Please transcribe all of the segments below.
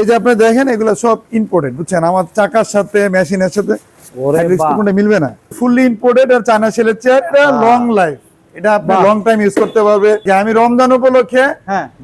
এই যে আপনি দেখেন এগুলো সব ইম্পোর্টেড বুঝছেন? আমার চাকার সাথে মেশিনের সাথে মিলবে না। ফুললি ইম্পোর্টেড আর চায়না সেলের চেয়ারটা লং লাইফ এটা আপনি। লং টাইম ইউজ করতে পারবে যে আমি রমজান উপলক্ষে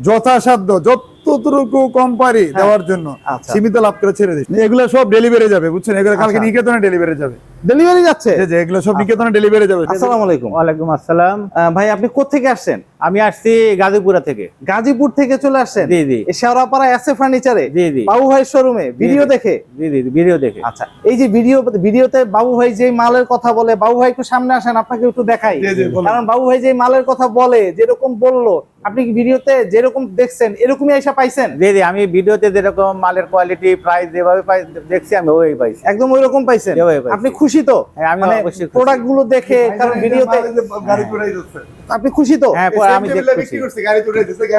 যথাসাধ্য যথাসাধ্য যতটুকু কম পারি দেওয়ার জন্য। আচ্ছা। সীমিত লাভ করে ছেড়ে দিই এগুলো সব ডেলিভারি যাবে বুঝছেন? এগুলো কালকে আচ্ছা। নিকেতনে ডেলিভারি যাবে। ডেলিভারি যাচ্ছে? যে এগুলো সব নিকেতনে ডেলিভারি যাবে। আসসালামু আলাইকুম। ওয়ালাইকুম আসসালাম। ভাই আপনি কোথেকে আসছেন? আমি আসছি গাজীপুরা থেকে। গাজীপুর থেকে চলে আসছেন? জি, জি। এই শেওড়াপাড়া এসে ফার্নিচারে জি, জি। বাবু ভাই শোরুমে ভিডিও দেখে? জি জি ভিডিও দেখে। আচ্ছা এই যে ভিডিও ভিডিওতে বাবু ভাই যে মালের কথা বলে বাবু ভাই একটু সামনে আসেন আপনাকে একটু দেখাই। কারণ বাবু ভাই যে মালের কথা বলে যেরকম বলল আপনি কি ভিডিওতে যেরকম দেখছেন এরকমই এসে পাইছেন? জি জি আমি ভিডিওতে যেরকম মালের কোয়ালিটি প্রাইস যেভাবে পাই দেখছি আমি ওই পাইছি। একদম ওই রকম পাইছেন। আপনি খুশি তো? হ্যাঁ, আমি মানে অবশ্যই প্রোডাক্টগুলো দেখে কারণ ভিডিওতে গাড়ি করে যাচ্ছে। আপনি খুশি তো? হ্যাঁ পরে আমি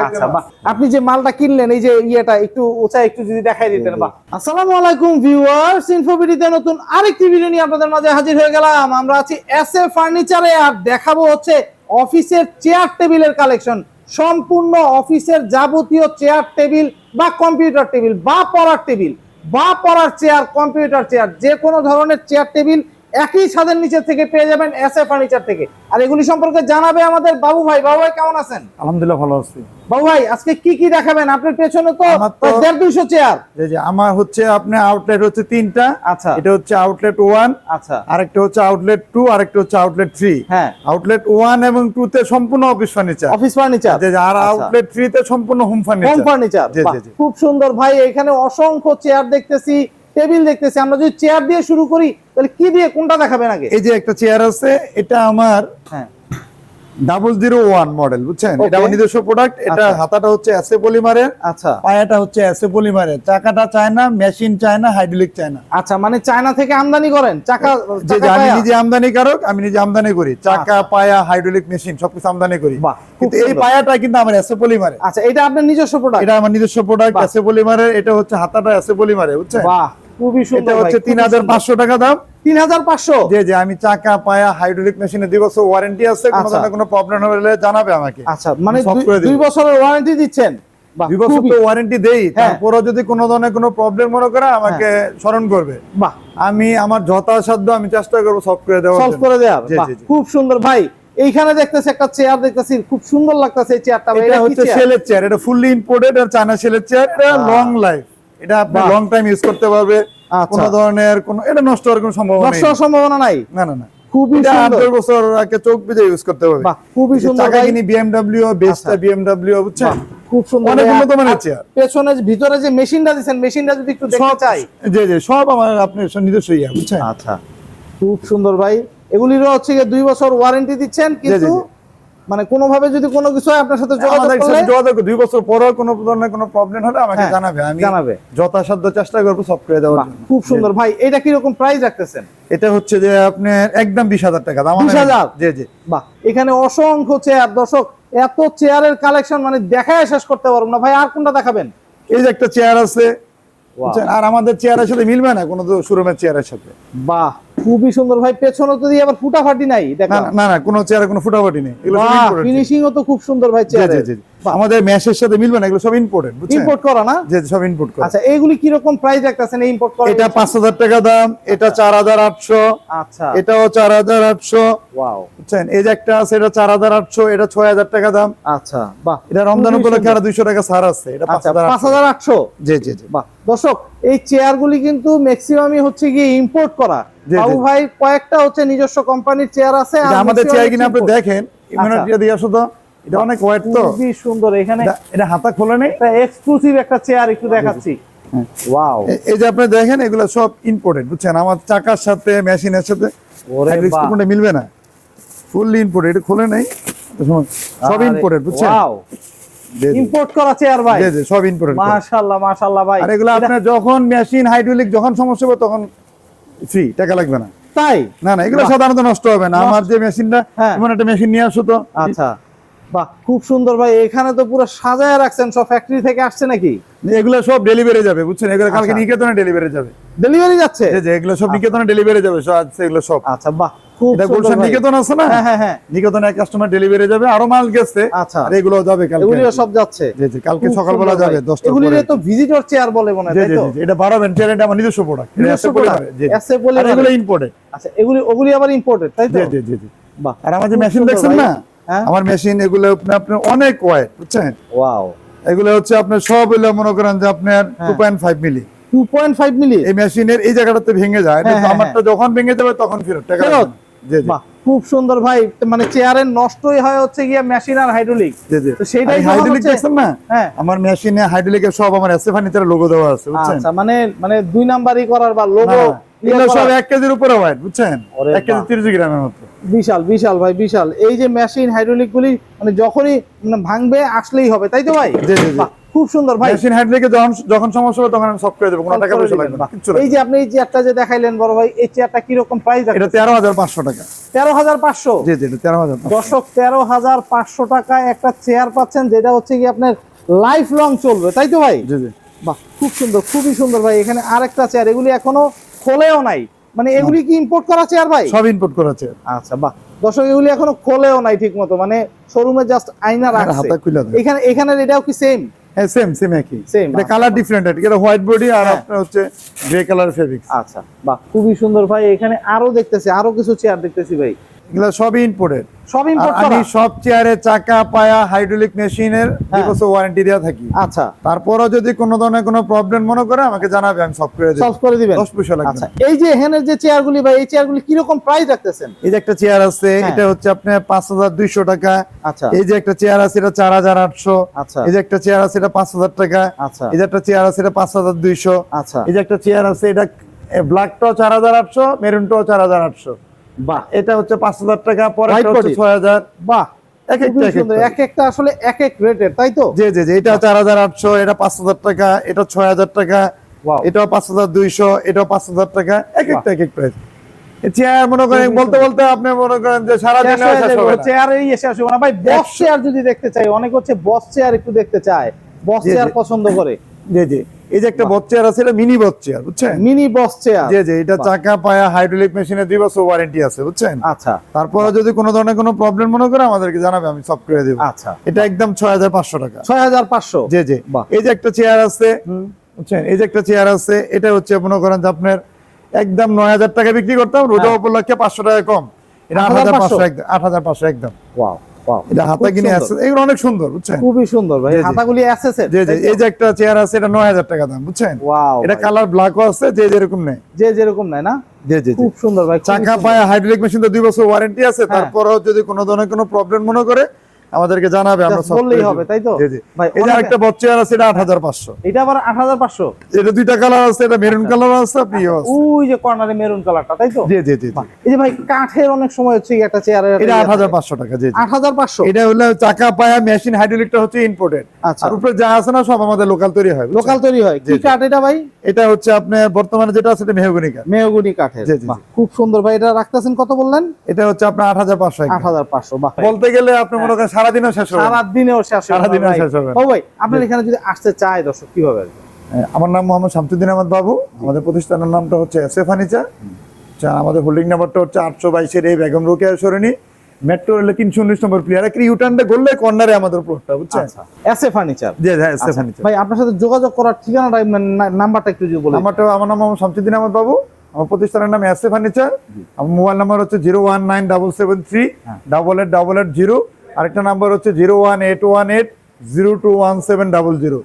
আচ্ছা আপনি যে মালটা কিনলেন এই যে ইয়েটা একটু উঁচা একটু যদি দেখাই দিতেন বাহ। আসসালামু আলাইকুম ভিউয়ার্স ইনফোবিডিতে নতুন আরেকটি ভিডিও নিয়ে আপনাদের মাঝে হাজির হয়ে গেলাম। আমরা আছি এস এ ফার্নিচারে আর দেখাবো হচ্ছে অফিসের চেয়ার টেবিলের কালেকশন সম্পূর্ণ অফিসের যাবতীয় চেয়ার টেবিল বা কম্পিউটার টেবিল বা পড়ার টেবিল বা পড়ার চেয়ার কম্পিউটার চেয়ার যে কোনো ধরনের চেয়ার টেবিল একই ছাদের নিচে থেকে পেয়ে যাবেন এস এ ফার্নিচার থেকে। আর এগুলি সম্পর্কে জানাবে আমাদের বাবু ভাই। বাবু ভাই কেমন আছেন? আলহামদুলিল্লাহ ভালো আছি। বাবু ভাই আজকে কি কি দেখাবেন? আপনার পেছনে তো দেড় দুইশো চেয়ার আমার হচ্ছে আপনার আউটলেট হচ্ছে তিনটা। আচ্ছা। এটা হচ্ছে আউটলেট ওয়ান আচ্ছা। আরেকটা হচ্ছে আউটলেট টু আরেকটা হচ্ছে আউটলেট থ্রি হ্যাঁ। আউটলেট ওয়ান এবং টু তে সম্পূর্ণ অফিস ফার্নিচার অফিস ফার্নিচার আর আচ্ছা। আউটলেট থ্রি তে সম্পূর্ণ হোম হোম ফার্নিচার ফার্নিচার জি, জি। খুব সুন্দর। ভাই এখানে অসংখ্য চেয়ার দেখতেছি। টেবিল দেখতেছি আমরা যদি চেয়ার দিয়ে শুরু করি তাহলে কি দিয়ে কোনটা দেখাবেন আগে? এই যে একটা চেয়ার আছে এটা আমার হ্যাঁ। ডাবল জিরো ওয়ান মডেল বুঝছেন? এটা আমার নিজস্ব প্রোডাক্ট এটা আচ্ছা। হাতাটা হচ্ছে এসে পলিমারের আচ্ছা। পায়াটা হচ্ছে পলিমারের চাকাটা মেশিন হাইড্রোলিক আচ্ছা মানে চায়না থেকে আমদানি করেন চাকা যে আমি নিজে আমদানি কারক আমি নিজে আমদানি করি। চাকা। পায়া হাইড্রোলিক মেশিন সবকিছু আমদানি করি। কিন্তু এই পায়াটা কিন্তু আমার পলিমারের আচ্ছা এটা আপনার নিজস্ব প্রোডাক্ট এটা আমার নিজস্ব প্রোডাক্ট পলিমারের এটা হচ্ছে হাতাটা পলিমারের বুঝছেন? বাহ। খুবই সুন্দর হচ্ছে তিন হাজার পাঁচশো টাকা দাম। তিন হাজার পাঁচশো? আমি চাকা পায়া হাইড্রোলিক মেশিনে দুই বছর ওয়ারেন্টি আছে কোনো আচ্ছা। ধরনের কোনো প্রবলেম হলে জানাবে আমাকে। আচ্ছা মানে দুই- বছরের ওয়ারেন্টি দিচ্ছেন? দুই বছর তো ওয়ারেন্টি দেই হ্যাঁ। তারপরও যদি কোনো ধরনের কোনো প্রবলেম মনে করে আমাকে স্মরণ করবে। আমি আমার যথাসাধ্য আমি চেষ্টা করব করে দেওয়া সলভ করে দেওয়ার। জি। খুব সুন্দর। ভাই এইখানে দেখতেছি একটা চেয়ার দেখতেছি খুব সুন্দর লাগতেছে এই চেয়ারটা এটা হচ্ছে সেলের চেয়ার এটা ফুললি ইম্পোর্টেড আর চায়না সেলের চেয়ার লং লাইফ এটা আপনি লং টাইম ইউজ করতে পারবে। আচ্ছা। কোনো ধরনের কোনো এটা নষ্ট হওয়ার কোনো সম্ভাবনা নষ্ট হওয়ার সম্ভাবনা নাই? না না না। খুবই সুন্দর। বছর আগে চোখ ইউজ করতে বাহ খুবই সুন্দর। ভাই কিনি বিএমডব্লিউ। বিএমডব্লিউ বুঝছেন? খুব সুন্দর। অনেক উন্নত মানের চেয়ার। পেছনে ভিতরে যে মেশিনটা দিচ্ছেন মেশিনটা যদি একটু দেখতে চাই। জি জি সব আমার আপনি নিজস্ব ইয়া বুঝছেন? আচ্ছা। খুব সুন্দর ভাই। এগুলিরও হচ্ছে দুই বছর ওয়ারেন্টি দিচ্ছেন কিন্তু। মানে কোনোভাবে যদি কোনো কিছু হয় আপনার সাথে যোগাযোগ করলে যোগাযোগ দুই বছর পরেও কোনো ধরনের কোনো প্রবলেম হলে আমাকে হ্যাঁ, জানাবে। আমি জানাবে। যথাসাধ্য চেষ্টা করব সব করে দেওয়ার খুব সুন্দর। ভাই এটা কীরকম প্রাইস রাখতেছেন? এটা হচ্ছে যে আপনার একদম বিশ হাজার টাকা দাম 20,000? জি জি। বাহ এখানে অসংখ্য চেয়ার দর্শক এত চেয়ারের কালেকশন মানে দেখায় শেষ করতে পারব না। ভাই আর কোনটা দেখাবেন? এই যে একটা চেয়ার আছে আর আমাদের চেয়ারের সাথে মিলবে না কোনো শোরুমের চেয়ারের সাথে। বাহ খুবই সুন্দর ভাই পেছনে তো দিয়ে আবার ফুটাফাটি নাই দেখা না, না কোনো চেয়ারে কোনো ফুটাফাটি নেই এগুলো তো খুব সুন্দর ভাই চেয়ারে। আমাদের ম্যাশের সাথে মিলবে না এগুলো সব ইম্পোর্টেড বুঝছেন? ইম্পোর্ট করা না? জি, সব ইম্পোর্ট করা। আচ্ছা এইগুলি কি রকম প্রাইস রাখতেছেন ইম্পোর্ট করা এটা পাঁচ হাজার টাকা দাম এটা চার হাজার আটশো আচ্ছা। এটাও চার হাজার আটশো ওয়াও বুঝছেন? এই যে একটা আছে এটা চার হাজার আটশো এটা ছয় হাজার টাকা দাম। আচ্ছা বাহ। এটা রমজান উপলক্ষে। আরও দুইশো টাকা ছাড় আছে এটা পাঁচ আচ্ছা জি জি জি। বাহ। দর্শক এই চেয়ারগুলি কিন্তু ম্যাক্সিমামই হচ্ছে গিয়ে ইম্পোর্ট করা। বাবু ভাই কয়েকটা হচ্ছে নিজস্ব কোম্পানির চেয়ার আছে এটা আমাদের চেয়ার কিনে আপনি দেখেন ইমিউনিটি দিয়ে আসো তো। এটা অনেক ওয়েট তো। খুবই সুন্দর এখানে এটা- এটা হাতা খোলে নেই? একটা এক্সক্লুসিভ একটা চেয়ার একটু দেখাচ্ছি। ওয়াও এই যে আপনি দেখেন এগুলো সব ইম্পোর্টেড বুঝছেন? আমার চাকার সাথে মেশিনের সাথে ওরে মিলবে না। ফুললি ইম্পোর্টেড এটা খোলে নাই। সব ইম্পোর্টেড বুঝছেন? ওয়াও। ইম্পোর্ট করা চেয়ার ভাই। জি, জি, সব ইম্পোর্টেড মাশাআল্লাহ মাশাআল্লাহ ভাই। আর এগুলো আপনার যখন মেশিন হাইড্রোলিক যখন সমস্যা হবে তখন ফ্রি টাকা লাগবে না। তাই? না না এগুলো সাধারণত নষ্ট হবে না। আমার যে মেশিনটা হ্যাঁ। এমন একটা মেশিন নিয়ে আসো তো। আচ্ছা। বাহ খুব সুন্দর ভাই। এখানে তো পুরো সাজায় রাখছেন সব ফ্যাক্টরি থেকে আসছে নাকি? এগুলো সব ডেলিভারি যাবে বুঝছেন? এগুলো কালকে আচ্ছা। নিকেতনে ডেলিভারি যাবে। ডেলিভারি যাচ্ছে? এগুলো সব নিকেতনে ডেলিভারি যাবে সব এগুলো সব। আচ্ছা বাহ। এটা গুলশান নিকেতন আছে না? হ্যাঁ হ্যাঁ হ্যাঁ। নিকেতনে কাস্টমার ডেলিভারি যাবে আরও মাল গেছে আচ্ছা। আর এগুলো যাবে কালকে। এগুলিও সব যাচ্ছে। জি জি কালকে সকালবেলা যাবে 10টা এগুলির তো ভিজিটর চেয়ার বলে মনে হয় তাই তো? জি, এটা 12 ভেন্টিয়ার আমার নিজস্ব প্রোডাক্ট এটা এসে product? জি এসে বলে এগুলো ইম্পোর্টেড আচ্ছা এগুলি ওগুলি আবার ইম্পোর্টেড তাই তো? জি জি জি জি। বাহ আর আমার মেশিন দেখছেন না? হ্যাঁ? আমার মেশিন এগুলো আপনি আপনার অনেক ওয়েট বুঝছেন? ওয়াও এগুলো হচ্ছে আপনার সব হলো মনে করেন যে আপনার হ্যাঁ। Two point five milli 2.5 milli এই মেশিনের এই জায়গাটাতে ভেঙে যায় হ্যাঁ, হ্যাঁ, আমারটা যখন ভেঙে যাবে তখন ফেরত টাকা খুব সুন্দর ভাই মানে চেয়ারের নষ্টই হয় হচ্ছে গিয়া মেশিন আর হাইড্রোলিক সেটাই হাইড্রোলিক দেখছেন না? হ্যাঁ। আমার মেশিনে হাইড্রোলিকের সব আমার এসে ফার্নিচারের লোগো দেওয়া আছে বুঝছেন? আচ্ছা মানে মানে দুই নাম্বারই করার বা লোগো এগুলো সব এক কেজির উপরে ওয়েট বুঝছেন? ওরে এক কেজি বাহ। তিরিশ গ্রামের মতো। বিশাল বিশাল ভাই বিশাল। এই যে মেশিন হাইড্রোলিক গুলি মানে যখনই মানে ভাঙবে আসলেই হবে তাই তো ভাই? জি জি খুব সুন্দর ভাই। মেশিন হাইড্রোলিকে যখন যখন সমস্যা হবে তখন আমি সব করে দেবো কোনো টাকা পয়সা লাগবে না বাহ, কিচ্ছু এই যে আপনি এই চেয়ারটা যে দেখাইলেন বড় ভাই এই চেয়ারটা কীরকম প্রাইস না। এটা তেরো হাজার পাঁচশো টাকা। তেরো হাজার পাঁচশো? জি জি এটা তেরো হাজার দর্শক তেরো হাজার পাঁচশো টাকায় একটা চেয়ার পাচ্ছেন যেটা হচ্ছে কি আপনার লাইফ লং চলবে তাই তো ভাই? জি জি। বাহ খুব সুন্দর খুবই সুন্দর ভাই। এখানে আরেকটা চেয়ার এগুলি এখনও খোলেও নাই। মানে এগুলি কি ইম্পোর্ট করা চেয়ার ভাই? সব ইম্পোর্ট করা করেছে আচ্ছা বাহ। দর্শক এগুলি এখনও খোলেও নাই ঠিক মতো মানে শোরুমে জাস্ট আইনা রাখছে। এখানে এখানে এটাও কি সেম হ্যাঁ সেম সেম একই। সেম এটা কালার ডিফারেন্ট এটা হোয়াইট বডি আর হ্যাঁ। আপনার হচ্ছে গ্রে কালার ফেব্রিক আচ্ছা বাহ খুবই সুন্দর ভাই। এখানে আরও দেখতেছি আরও কিছু চেয়ার দেখতেছি ভাই। এগুলো সবই ইম্পোর্টেড সব ইম্পোর্ট আমি সব চেয়ারে চাকা পায়া হাইড্রোলিক মেশিনের দুই। বছর ওয়ারেন্টি দেওয়া থাকি। আচ্ছা। তারপরও যদি কোনো ধরনের কোনো প্রবলেম মনে করে আমাকে জানাবে আমি সব করে দেবো। সলভ করে দিবেন। দশ পয়সা লাগবে। আচ্ছা এই যে এখানের যে চেয়ারগুলি ভাই এই চেয়ারগুলি কীরকম প্রাইস রাখতেছেন? এই যে একটা চেয়ার আছে হ্যাঁ। এটা হচ্ছে আপনার পাঁচ হাজার দুইশো টাকা। আচ্ছা। এই যে একটা চেয়ার আছে এটা চার হাজার আটশো। আচ্ছা। এই যে একটা চেয়ার আছে এটা পাঁচ হাজার টাকা। আচ্ছা। এই যে একটা চেয়ার আছে এটা পাঁচ হাজার দুইশো। আচ্ছা। এই যে একটা চেয়ার আছে এটা ব্ল্যাকটাও চার হাজার আটশো মেরুনটাও চার হাজার আটশো। বাহ। এটা হচ্ছে পাঁচ হাজার টাকা পরে হচ্ছে বাহ এক একটা এক একটা। আসলে এক এক রেটের তাই তো? জি জি জি এটা চার হাজার আটশো এটা পাঁচ হাজার টাকা এটা ছয় হাজার টাকা এটাও টাকা এক একটা এক এক প্রাইস চেয়ার মনে করেন বলতে বলতে আপনি মনে করেন যে সারাদিন শেষ হয়ে যাবে, চেয়ারেরই না। ভাই বস চেয়ার যদি দেখতে চাই অনেক হচ্ছে বস চেয়ার একটু দেখতে চায়। বস। চেয়ার পছন্দ করে। জি জি। এই যে একটা বট চেয়ার আছে এটা মিনি বট চেয়ার বুঝছেন? মিনি বস চেয়ার জি জি এটা চাকা পায়া হাইড্রোলিক মেশিনে দুই বছর ওয়ারেন্টি আছে বুঝছেন? আচ্ছা। তারপরে যদি কোনো ধরনের কোনো প্রবলেম মনে করে আমাদেরকে জানাবে আমি সব করে দেবো। আচ্ছা। এটা একদম ছয় হাজার পাঁচশো টাকা। ছয় হাজার পাঁচশো? জি জি। এই যে একটা চেয়ার আছে বুঝছেন? এই যে একটা চেয়ার আছে এটা হচ্ছে মনে করেন যে আপনার একদম নয় হাজার টাকা বিক্রি করতাম রোজা হ্যাঁ। উপলক্ষে পাঁচশো টাকা কম। এটা আট হাজার পাঁচশো? একদম আট হাজার পাঁচশো একদম। Wow wow. এটা হাতা কিনে এগুলো অনেক সুন্দর বুঝছেন? খুবই সুন্দর ভাই। হাতাগুলি এই যে একটা চেয়ার আছে এটা নয় হাজার টাকা দাম বুঝছেন? ওয়াও এটা কালার ব্ল্যাকও আছে যে যেরকম নেয়। যে যেরকম নেয় না? জি জি জি। খুব সুন্দর ভাই চাকা সুন্দর। হাইড্রোলিক মেশিন তো দুই বছর ওয়ারেন্টি আছে তারপর তারপরেও যদি কোনো ধরনের কোনো প্রবলেম মনে করে আমাদেরকে জানাবে আমরা বললেই হবে, তাই তো? এই যে একটা বচ্চা আছে এটা আট হাজার পাঁচশো। এটা আবার আট হাজার পাঁচশো? এটা দুইটা কালার আছে এটা মেরুন কালার আছে প্রিয় আছে। ওই যে কর্নারে মেরুন কালারটা তাই তো? জি জি জি। এই যে ভাই কাঠের অনেক সময় হচ্ছে একটা চেয়ারের এটা আট হাজার পাঁচশো টাকা জি জি। আট হাজার পাঁচশো? এটা হলো চাকা পায়া মেশিন হাইড্রোলিকটা হচ্ছে ইম্পোর্টেড আচ্ছা। আর উপরে যা আছে না সব আমাদের লোকাল তৈরি হয় লোকাল তৈরি হয়। কি। কাঠ এটা ভাই? এটা হচ্ছে আপনার বর্তমানে যেটা আছে এটা মেহগনি কাঠ। মেহগনি কাঠের। জি, জি, খুব সুন্দর ভাই। এটা রাখতেছেন কত বললেন? এটা হচ্ছে আপনার আট হাজার পাঁচশো আট হাজার পাঁচশো বাহ। বলতে গেলে আপনি মনে করেন সারাদিনও শেষ হবে। সারা দিনেও শেষ হবে শেষ হবে ও ভাই আপনার এখানে যদি আসতে চায় দর্শক কীভাবে আসবে? আমার নাম মোহাম্মদ শামসুদ্দিন আহমদ বাবু। আমাদের প্রতিষ্ঠানের নামটা হচ্ছে এস এ ফার্নিচার আমাদের হোল্ডিং নাম্বারটা হচ্ছে আটশো বাইশের এই বেগম রোকেয়া সরণি। মেট্রো রেলে তিনশো উনিশ নম্বর প্লেয়ার একটা ইউটার্নটা করলে কর্নারে আমাদের প্লটটা বুঝছেন? আচ্ছা। এসএ ফার্নিচার জি হ্যাঁ এস এ ফার্নিচার ভাই আপনার সাথে যোগাযোগ করার ঠিকানাটা মানে নাম্বারটা একটু যদি বলেন। আমারটা আমার নাম মোহাম্মদ শামসুদ্দিন আহমদ বাবু। আমার প্রতিষ্ঠানের নাম এস এ ফার্নিচার আমার মোবাইল নাম্বার হচ্ছে zero one nine double seven three হ্যাঁ। Double eight double eight zero. আরেকটা নাম্বার হচ্ছে zero one eight one eight zero two one seven double zero.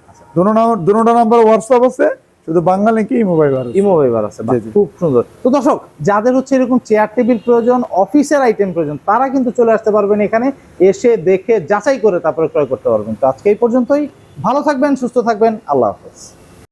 দুটো নাম্বার হোয়াটসঅ্যাপ আছে শুধু বাঙালি কি মোবাইল আছে? ইমো আছে। খুব সুন্দর। তো দর্শক যাদের হচ্ছে এরকম চেয়ার টেবিল প্রয়োজন অফিসের আইটেম প্রয়োজন তারা কিন্তু চলে আসতে পারবেন এখানে এসে দেখে যাচাই করে তারপরে ক্রয় করতে পারবেন। তো আজকে এই পর্যন্তই। ভালো থাকবেন সুস্থ থাকবেন আল্লাহ হাফেজ।